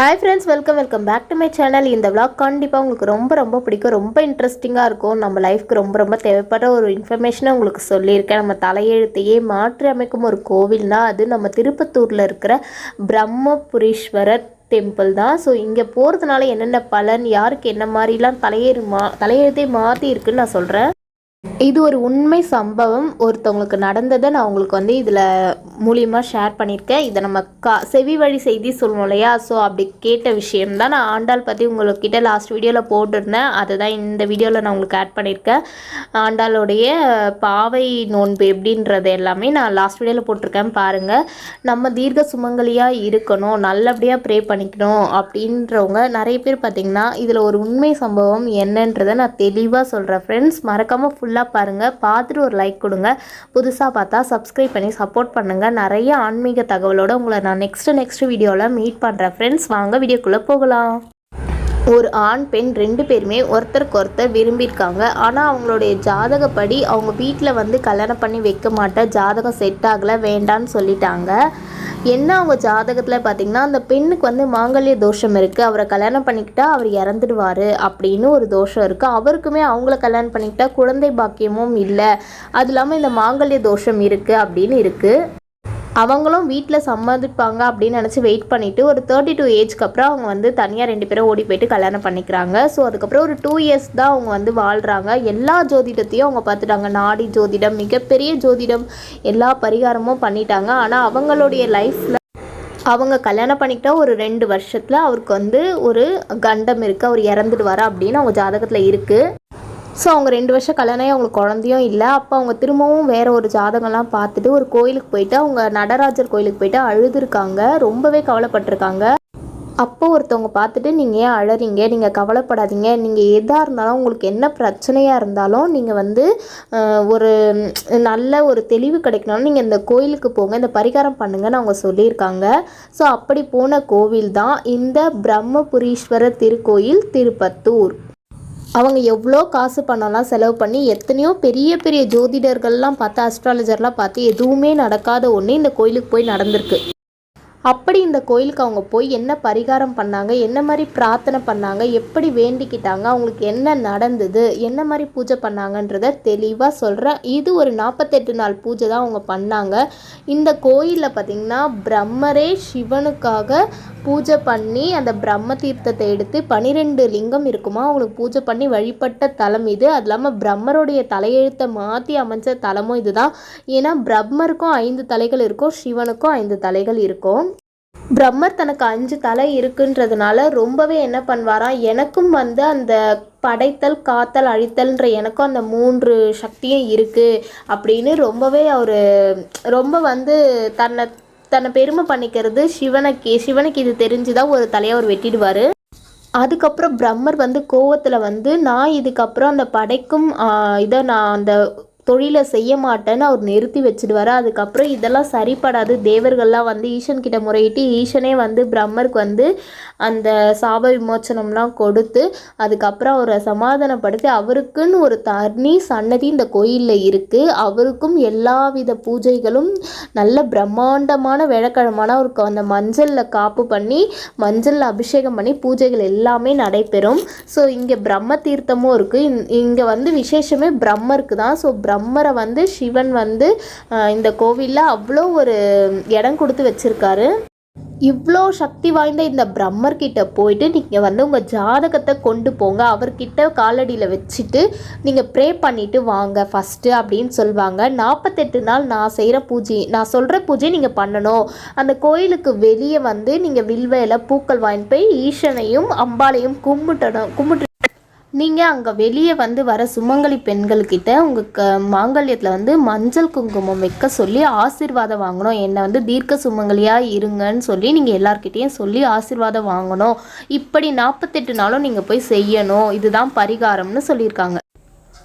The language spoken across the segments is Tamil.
Hi friends welcome welcome back to my channel இந்த விளாக் கண்டிப்பாக உங்களுக்கு ரொம்ப ரொம்ப பிடிக்கும். ரொம்ப இன்ட்ரெஸ்டிங்காக இருக்கும். நம்ம லைஃப்க்கு ரொம்ப ரொம்ப தேவைப்படுற ஒரு இன்ஃபர்மேஷனை உங்களுக்கு சொல்லியிருக்கேன். நம்ம தலையெழுத்தையே மாற்றி அமைக்கும் ஒரு கோவில்னால் அது நம்ம திருப்பத்தூரில் இருக்கிற பிரம்மபுரீஸ்வரர் டெம்பிள் தான். ஸோ இங்கே போகிறதுனால என்னென்ன பலன் யாருக்கு என்ன மாதிரிலாம் தலையெழு மா தலையெழுத்தே மாற்றி இருக்குன்னு நான் சொல்கிறேன் இது ஒரு உண்மை சம்பவம். ஒருத்தவங்களுக்கு நடந்ததை நான் உங்களுக்கு வந்து இதில் மூலியமாக ஷேர் பண்ணியிருக்கேன். இதை நம்ம கா செவி வழி செய்தி சொல்லுவோம் இல்லையா? ஸோ அப்படி கேட்ட விஷயம்தான் நான் ஆண்டாள் பற்றி உங்கள்கிட்ட லாஸ்ட் வீடியோவில் போட்டிருந்தேன். அதை தான் இந்த வீடியோவில் நான் உங்களுக்கு ஆட் பண்ணியிருக்கேன். ஆண்டாளுடைய பாவை நோன்பு எப்படின்றது எல்லாமே நான் லாஸ்ட் வீடியோவில் போட்டிருக்கேன். பாருங்கள் நம்ம தீர்க்க சுமங்கலியாக இருக்கணும். நல்லபடியாக ப்ரே பண்ணிக்கணும் அப்படின்றவங்க நிறைய பேர் பார்த்திங்கன்னா இதில் ஒரு உண்மை சம்பவம் என்னன்றதை நான் தெளிவாக சொல்கிறேன் ஃப்ரெண்ட்ஸ் மறக்காமல் ஃபுல் ஃபுல்லாக பாருங்கள் பார்த்துட்டு ஒரு லைக் கொடுங்க. புதுசாக பார்த்தா சப்ஸ்கிரைப் பண்ணி சப்போர்ட் பண்ணுங்கள் நிறைய ஆன்மீக தகவலோடு உங்களை நான் நெக்ஸ்ட்டு நெக்ஸ்ட் வீடியோவில் மீட் பண்ணுறேன் ஃப்ரெண்ட்ஸ் வாங்க வீடியோக்குள்ளே போகலாம். ஒரு ஆண் பெண் ரெண்டு பேருமே ஒருத்தருக்கு ஒருத்தர் விரும்பியிருக்காங்க. ஆனால் அவங்களுடைய ஜாதகப்படி அவங்க வீட்டில் வந்து கல்யாணம் பண்ணி வைக்க மாட்டேன் ஜாதகம் செட் ஆகலை வேண்டான்னு சொல்லிட்டாங்க. என்ன அவங்க ஜாதகத்தில் பார்த்திங்கன்னா அந்த பெண்ணுக்கு வந்து மாங்கல்ய தோஷம் இருக்குது அவரை கல்யாணம் பண்ணிக்கிட்டா அவர் இறந்துடுவார் அப்படின்னு ஒரு தோஷம் இருக்குது அவருக்குமே அவங்கள கல்யாணம் பண்ணிக்கிட்டா குழந்தை பாக்கியமும் இல்லை. அது இல்லாமல் இந்த மாங்கல்ய தோஷம் இருக்குது அப்படின்னு இருக்குது அவங்களும் வீட்டில் சம்மதிப்பாங்க அப்படின்னு நினச்சி வெயிட் பண்ணிவிட்டு ஒரு தேர்ட்டி டூ ஏஜ்க்கு அப்புறம் அவங்க வந்து தனியாக ரெண்டு பேரும் ஓடி போயிட்டு கல்யாணம் பண்ணிக்கிறாங்க. ஸோ அதுக்கப்புறம் ஒரு டூ இயர்ஸ் தான் அவங்க வந்து வாழ்கிறாங்க எல்லா ஜோதிடத்தையும் அவங்க பார்த்துட்டாங்க. நாடி ஜோதிடம் மிகப்பெரிய ஜோதிடம் எல்லா பரிகாரமும் பண்ணிட்டாங்க. ஆனால் அவங்களுடைய லைஃப்பில் அவங்க கல்யாணம் பண்ணிக்கிட்டால் ஒரு ரெண்டு வருஷத்தில் அவருக்கு வந்து ஒரு கண்டம் இருக்குது அவர் இறந்துடுவாரா அப்படின்னு அவங்க ஜாதகத்தில் இருக்குது ஸோ அவங்க ரெண்டு வருஷம் கல்யாணம் ஆகி அவங்களுக்கு குழந்தையும் இல்லை. அப்போ அவங்க திரும்பவும் வேறு ஒரு ஜாதகம்லாம் பார்த்துட்டு ஒரு கோயிலுக்கு போயிட்டு அவங்க நடராஜர் கோயிலுக்கு போயிட்டு அழுதுருக்காங்க. ரொம்பவே கவலைப்பட்டிருக்காங்க. அப்போ ஒருத்தவங்க பார்த்துட்டு நீங்கள் ஏன் அழறீங்க? நீங்கள் கவலைப்படாதீங்க. நீங்கள் எதாக இருந்தாலும் உங்களுக்கு என்ன பிரச்சனையாக இருந்தாலும் நீங்கள் வந்து ஒரு நல்ல ஒரு தெளிவு கிடைக்கணும் நீங்கள் இந்த கோயிலுக்கு போங்க. இந்த பரிகாரம் பண்ணுங்கன்னு அவங்க சொல்லியிருக்காங்க. ஸோ அப்படி போன கோவில் தான் இந்த பிரம்மபுரீஸ்வரர் திருக்கோயில் திருப்பத்தூர். அவங்க எவ்வளோ காசு பணம்லாம் செலவு பண்ணி எத்தனையோ பெரிய பெரிய ஜோதிடர்கள்லாம் பார்த்து அஸ்ட்ராலஜர்லாம் பார்த்து எதுவுமே நடக்காத ஒன்று இந்த கோயிலுக்கு போய் நடந்திருக்கு. அப்படி இந்த கோயிலுக்கு அவங்க போய் என்ன பரிகாரம் பண்ணாங்க? என்ன மாதிரி பிரார்த்தனை பண்ணாங்க? எப்படி வேண்டிக்கிட்டாங்க? அவங்களுக்கு என்ன நடந்தது? என்ன மாதிரி பூஜை பண்ணாங்கன்றத தெளிவாக சொல்கிறேன் இது ஒரு நாற்பத்தெட்டு நாள் பூஜை தான் அவங்க பண்ணாங்க. இந்த கோயிலில் பார்த்திங்கன்னா பிரம்மரே சிவனுக்காக பூஜை பண்ணி அந்த பிரம்ம தீர்த்தத்தை எடுத்து பனிரெண்டு லிங்கம் இருக்குமா? அவங்களுக்கு பூஜை பண்ணி வழிபட்ட தலம் இது. அது இல்லாமல் பிரம்மருடைய தலையெழுத்தை மாற்றி அமைஞ்ச தலமும் இதுதான். ஏன்னா பிரம்மருக்கும் ஐந்து தலைகள் இருக்கும் சிவனுக்கும் ஐந்து தலைகள் இருக்கும். பிரம்மர் தனக்கு அஞ்சு தலை இருக்குன்றதுனால ரொம்பவே என்ன பண்ணுவாராம் எனக்கும் வந்து அந்த படைத்தல் காத்தல் அழித்தல்ன்ற எனக்கும் அந்த மூன்று சக்தியும் இருக்குது அப்படின்னு ரொம்பவே அவர் ரொம்ப வந்து தன்னை தன்னை பெருமை பண்ணிக்கிறது சிவனுக்கு சிவனுக்கு இது தெரிஞ்சுதான் ஒரு தலையை அவர் வெட்டிடுவார். அதுக்கப்புறம் பிரம்மர் வந்து கோவத்தில் வந்து நான் இதுக்கப்புறம் அந்த படைக்கும் இதை நான் அந்த தொழிலை செய்ய மாட்டேன்னு அவர் நிறுத்தி வச்சிடுவார். அதுக்கப்புறம் இதெல்லாம் சரிப்படாது. தேவர்கள்லாம் வந்து ஈசன் கிட்ட முறையிட்டு ஈசனே வந்து பிரம்மருக்கு வந்து அந்த சாப விமோச்சனம்லாம் கொடுத்து அதுக்கப்புறம் அவரை சமாதானப்படுத்தி அவருக்குன்னு ஒரு தனி சன்னதி இந்த கோயிலில் இருக்குது அவருக்கும் எல்லாவித பூஜைகளும் நல்ல பிரம்மாண்டமான விழக்கிழமான அவருக்கு அந்த மஞ்சளில் காப்பு பண்ணி மஞ்சளில் அபிஷேகம் பண்ணி பூஜைகள் எல்லாமே நடைபெறும். ஸோ இங்கே பிரம்ம தீர்த்தமும் இருக்குது இங்கே வந்து விசேஷமே பிரம்மருக்கு தான். ஸோ பிரம்மரை வந்து சிவன் வந்து இந்த கோவிலில் அவ்வளோ ஒரு இடம் கொடுத்து வச்சிருக்காரு. இவ்வளோ சக்தி வாய்ந்த இந்த பிரம்மர் கிட்ட போயிட்டு நீங்கள் வந்து உங்கள் ஜாதகத்தை கொண்டு போங்க. அவர்கிட்ட காலடியில் வச்சுட்டு நீங்கள் ப்ரே பண்ணிட்டு வாங்க. ஃபஸ்ட்டு அப்படின்னு சொல்லுவாங்க நாற்பத்தெட்டு நாள் நான் செய்கிற பூஜை நான் சொல்கிற பூஜை நீங்கள் பண்ணணும். அந்த கோயிலுக்கு வெளியே வந்து நீங்கள் வில்வையில் பூக்கள் வாங்கிட்டு போய் ஈசனையும் அம்பாளையும் கும்பிட்டணும் கும்பிட்டு நீங்கள் அங்கே வெளியே வந்து வர சுமங்கலி பெண்கள்கிட்ட உங்கள் க மாங்கல்யத்தில் வந்து மஞ்சள் குங்குமம் வைக்க சொல்லி ஆசீர்வாதம் வாங்கணும். என்னை வந்து தீர்க்க சுமங்கலியாக இருங்கன்னு சொல்லி நீங்கள் எல்லார்கிட்டேயும் சொல்லி ஆசீர்வாதம் வாங்கணும். இப்படி நாற்பத்தெட்டு நாளும் நீங்கள் போய் செய்யணும். இதுதான் பரிகாரம்னு சொல்லியிருக்காங்க.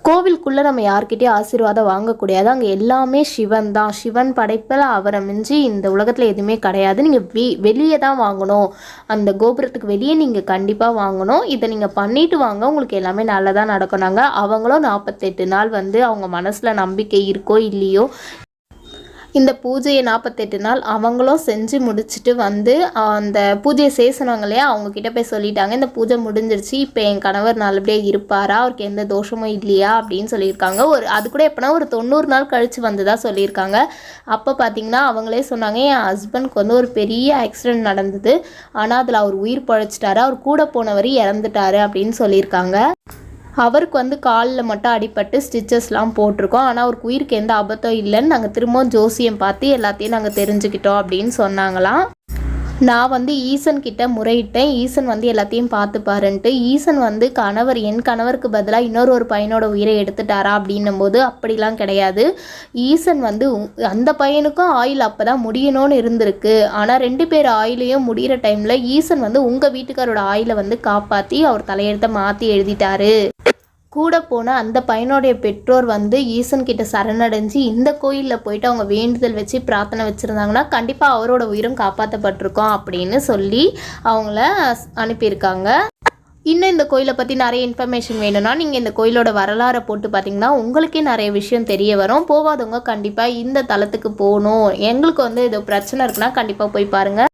கோவிலுக்குள்ளே நம்ம யார்கிட்டயும் ஆசீர்வாதம் வாங்கக்கூடாது அங்கே எல்லாமே சிவன் தான். சிவன் படைப்பில் அவரை மிஞ்சி இந்த உலகத்தில் எதுவுமே கிடையாது. நீங்கள் வெ வெளியே தான் வாங்கணும். அந்த கோபுரத்துக்கு வெளியே நீங்கள் கண்டிப்பாக வாங்கணும். இதை நீங்கள் பண்ணிட்டு வாங்க. உங்களுக்கு எல்லாமே நல்லதாக நடக்கணாங்க அவங்களும் நாற்பத்தெட்டு நாள் வந்து அவங்க மனசில் நம்பிக்கை இருக்கோ இல்லையோ இந்த பூஜையை நாற்பத்தெட்டு நாள் அவங்களும் செஞ்சு முடிச்சுட்டு வந்து அந்த பூஜையை செய்ய சொன்னாங்க இல்லையா? அவங்கக்கிட்ட போய் சொல்லிட்டாங்க. இந்த பூஜை முடிஞ்சிருச்சு. இப்போ என் கணவர் நல்லபடியாக இருப்பாரா? அவருக்கு எந்த தோஷமும் இல்லையா? அப்படின்னு சொல்லியிருக்காங்க. ஒரு அது கூட எப்போனா ஒரு தொண்ணூறு நாள் கழித்து வந்ததாக சொல்லியிருக்காங்க. அப்போ பார்த்தீங்கன்னா அவங்களே சொன்னாங்க என் ஹஸ்பண்ட்க்கு வந்து ஒரு பெரிய ஆக்சிடென்ட் நடந்தது. ஆனால் அதில் அவர் உயிர் பழைச்சிட்டாரு. அவர் கூட போனவர் இறந்துட்டாரு. அப்படின்னு சொல்லியிருக்காங்க. அவருக்கு வந்து காலில் மட்டும் அடிபட்டு ஸ்டிச்சஸ்லாம் போட்டிருக்கோம். ஆனால் அவருக்கு உயிருக்கு எந்த ஆபத்தும் இல்லைன்னு நாங்கள் திரும்பவும் ஜோசியம் பார்த்து எல்லாத்தையும் நாங்கள் தெரிஞ்சுக்கிட்டோம் அப்படின்னு சொன்னாங்களாம். நான் வந்து ஈசன் கிட்ட முறையிட்டேன். ஈசன் வந்து எல்லாத்தையும் பார்த்துப்பாருன்ட்டு. ஈசன் வந்து கணவர் என் கணவருக்கு பதிலாக இன்னொரு ஒரு பையனோட உயிரை எடுத்துட்டாரா அப்படின்னும் போது அப்படிலாம் கிடையாது. ஈசன் வந்து அந்த பையனுக்கும் ஆயில் அப்போ தான் முடியணும்னு இருந்திருக்கு. ஆனால் ரெண்டு பேர் ஆயிலையும் முடிகிற டைமில் ஈசன் வந்து உங்கள் வீட்டுக்காரோட ஆயிலை வந்து காப்பாற்றி அவர் தலையெழுத்தை மாற்றி எழுதிட்டாரு. கூட போன அந்த பையனுடைய பெற்றோர் வந்து ஈசன் கிட்ட சரணடைஞ்சு இந்த கோயிலில் போயிட்டு அவங்க வேண்டுதல் வச்சு பிரார்த்தனை வச்சுருந்தாங்கன்னா கண்டிப்பாக அவரோட உயிரும் காப்பாற்றப்பட்டிருக்கோம் அப்படின்னு சொல்லி அவங்கள அனுப்பியிருக்காங்க. இன்னும் இந்த கோயிலை பற்றி நிறைய இன்ஃபர்மேஷன் வேணும்னா நீங்கள் இந்த கோயிலோட வரலாறை போட்டு பார்த்தீங்கன்னா உங்களுக்கே நிறைய விஷயம் தெரிய வரும். போகாதவங்க கண்டிப்பாக இந்த தலத்துக்கு போகணும். எங்களுக்கு வந்து இது பிரச்சனை இருக்குன்னா கண்டிப்பாக போய் பாருங்கள்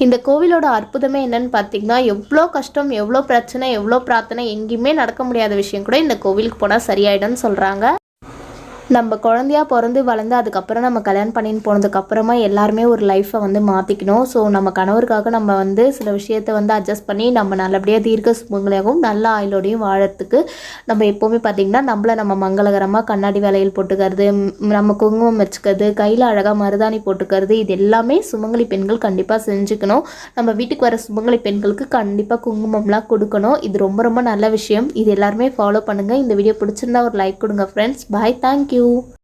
இந்த கோவிலோட அற்புதமே என்னன்னு பார்த்தீங்கன்னா எவ்வளோ கஷ்டம் எவ்வளோ பிரச்சனை எவ்வளோ பிரார்த்தனை எங்கேயுமே நடக்க முடியாத விஷயம் கூட இந்த கோவிலுக்கு போனால் சரியாயிடும்னு சொல்கிறாங்க நம்ம குழந்தையா பிறந்து வளர்ந்து அதுக்கப்புறம் நம்ம கல்யாணம் பண்ணின்னு போனதுக்கப்புறமா எல்லாருமே ஒரு லைஃப்பை வந்து மாற்றிக்கணும் ஸோ நம்ம கணவருக்காக நம்ம வந்து சில விஷயத்தை வந்து அட்ஜஸ்ட் பண்ணி நம்ம நல்லபடியாக தீர்க்க சுமங்கலியாகவும் நல்ல ஆயுளோடையும் வாழறதுக்கு நம்ம எப்போவுமே பார்த்திங்கன்னா நம்மள நம்ம மங்களகரமாக கண்ணாடி வேலையில் போட்டுக்கிறது நம்ம குங்குமம் வச்சுக்கிறது கையில் அழகாக மருதாணி போட்டுக்கிறது இது எல்லாமே சுமங்கலி பெண்கள் கண்டிப்பாக செஞ்சுக்கணும். நம்ம வீட்டுக்கு வர சுமங்கலி பெண்களுக்கு கண்டிப்பாக குங்குமம்லாம் கொடுக்கணும். இது ரொம்ப ரொம்ப நல்ல விஷயம். இது எல்லாருமே ஃபாலோ பண்ணுங்கள் இந்த வீடியோ பிடிச்சிருந்தா ஒரு லைக் கொடுங்க ஃப்ரெண்ட்ஸ் பாய் தேங்க்யூ you.